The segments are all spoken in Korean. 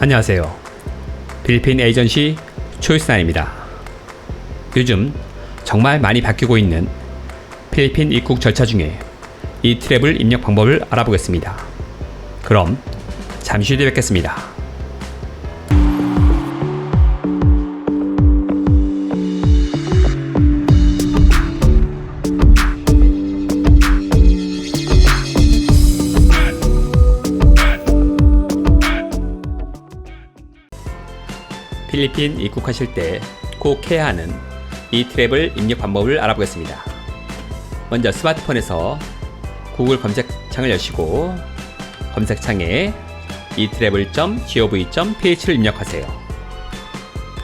안녕하세요. 필리핀 에이전시 초이스나입니다. 요즘 정말 많이 바뀌고 있는 필리핀 입국 절차 중에 이 트래블 입력 방법을 알아보겠습니다. 그럼 잠시 후에 뵙겠습니다. 필리핀 입국하실 때 꼭 해야 하는 이 트랩을 입력 방법을 알아보겠습니다. 먼저 스마트폰에서 구글 검색창을 여시고 검색창에 이 트래블 .gov.ph를 입력하세요.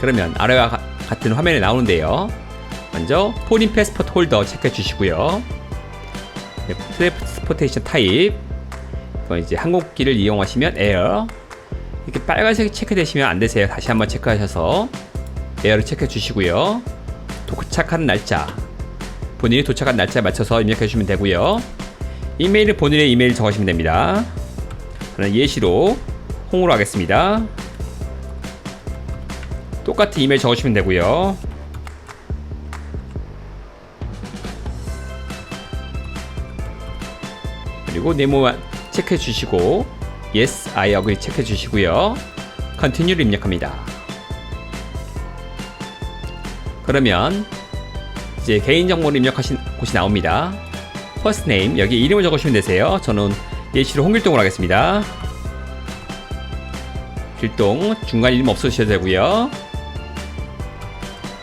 그러면 아래와 가- 같은 화면에 나오는데요. 먼저 포린 패스포트 홀더 체크해 주시고요. 네, 트랜스포테이션 타입 이제 항공기를 이용하시면 에어 이렇게 빨간색이 체크되시면 안 되세요. 다시 한번 체크하셔서 에어를 체크해 주시고요. 도착하는 날짜 본인이 도착한 날짜에 맞춰서 입력해 주시면 되고요. 이메일은 본인의 이메일 적으시면 됩니다. 저는 예시로 홍으로 하겠습니다. 똑같은 이메일 적으시면 되고요. 그리고 네모만 체크해 주시고 Yes, I agree 체크해 주시고요. Continue를 입력합니다. 그러면 이제 개인정보를 입력하신 곳이 나옵니다. First name 여기 이름을 적으시면 되세요. 저는 예시로 홍길동으로 하겠습니다. 길동 중간 이름 없으셔도 되고요.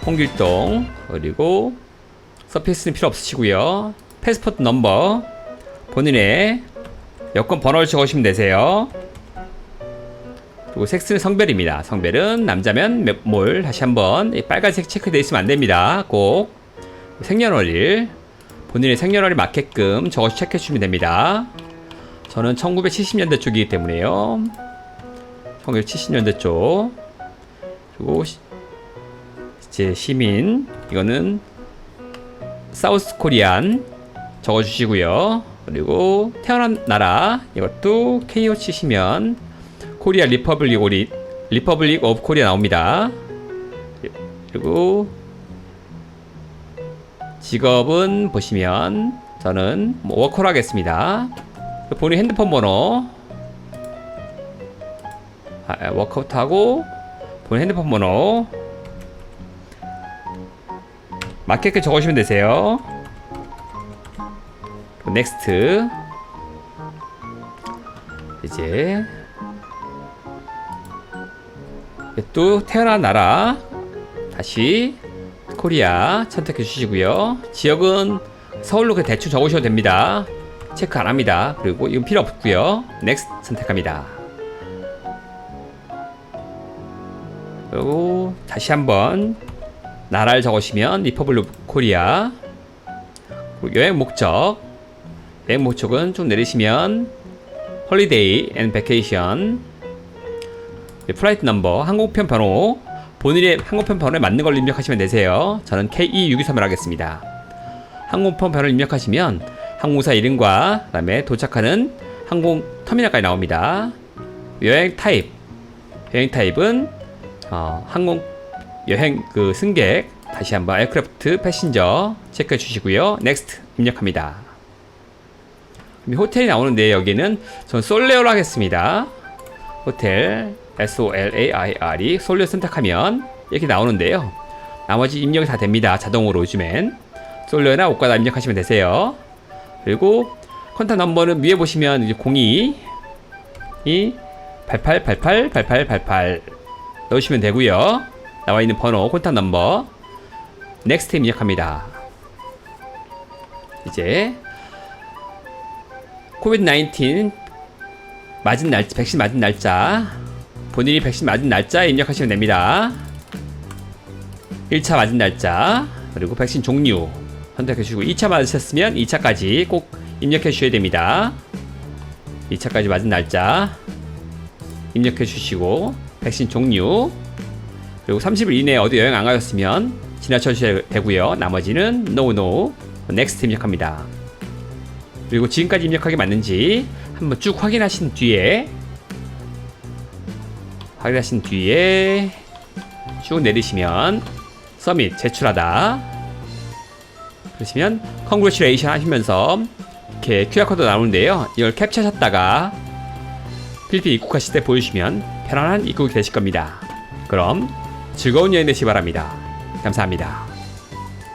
홍길동 그리고 서피스는 필요 없으시고요. 패스포트 넘버 본인의 여권 번호를 적으시면 되세요. 그리고 섹스는 성별입니다. 성별은 남자면 몇 몰 다시 한번 이 빨간색 체크되어 있으면 안 됩니다. 꼭 생년월일 본인의 생년월일 맞게끔 적어서 체크해 주시면 됩니다. 저는 1970년대 쪽이기 때문에요. 1970년대 쪽 그리고 시- 이제 시민 이거는 사우스 코리안 적어주시고요. 그리고 태어난 나라 이것도 KO 치시면 코리아 리퍼블릭 오리 리퍼블릭 오브 코리아 나옵니다. 그리고 직업은 보시면 저는 뭐 워커로 하겠습니다. 본인 핸드폰 번호 아, 워커부터 하고 본인 핸드폰 번호 맞게끔 적으시면 되세요. 넥스트 이제 또 태어난 나라. 다시 코리아 선택해 주시고요. 지역은 서울로 그 대충 적으셔도 됩니다. 체크 안 합니다. 그리고 이건 필요 없고요. 넥스트 선택합니다. 그리고 다시 한번 나라를 적으시면 리퍼블릭 코리아. 여행 목적 여행 목적은 좀 내리시면 홀리데이 앤 베케이션 플라이트 넘버 항공편 번호. 본인의 항공편 번호에 맞는 걸 입력하시면 되세요. 저는 KE623을 하겠습니다. 항공편 번호를 입력하시면 항공사 이름과 그 다음에 도착하는 항공 터미널까지 나옵니다. 여행 타입. 여행 타입은 어, 항공 여행 그 승객 다시 한번 에어크래프트 패신저 체크해 주시고요. 넥스트 입력합니다 호텔이 나오는데 여기는 전 솔레오로 하겠습니다. 호텔 S-O-L-A-I-R이 솔레오 선택하면 이렇게 나오는데요. 나머지 입력이 다 됩니다. 자동으로 요즘엔. 솔레오나 옷가다 입력하시면 되세요. 그리고 컨택 넘버는 위에 보시면 이제 02 이 8888 8888 넣으시면 되고요. 나와 있는 번호 콘탁 넘버. 넥스트 입력합니다. 이제 코비드 19 맞은 날짜 백신 맞은 날짜. 본인이 백신 맞은 날짜 입력하시면 됩니다. 1차 맞은 날짜 그리고 백신 종류 선택해 주시고 2차 맞으셨으면 2차까지 꼭 입력해 주셔야 됩니다. 2차까지 맞은 날짜 입력해 주시고 백신 종류 그리고 30일 이내에 어디 여행 안 가셨으면 지나쳐 주셔야 되고요. 나머지는 no. Next 입력합니다 그리고 지금까지 입력하게 맞는지 한번 쭉 확인하신 뒤에 확인하신 뒤에 쭉 내리시면 서밋 제출하다. 그러시면 컨그레츄레이션 하시면서 이렇게 QR코드 나오는데요. 이걸 캡처하셨다가 필리핀 입국하실 때 보여주시면 편안한 입국이 되실 겁니다. 그럼 즐거운 여행 되시기 바랍니다. 감사합니다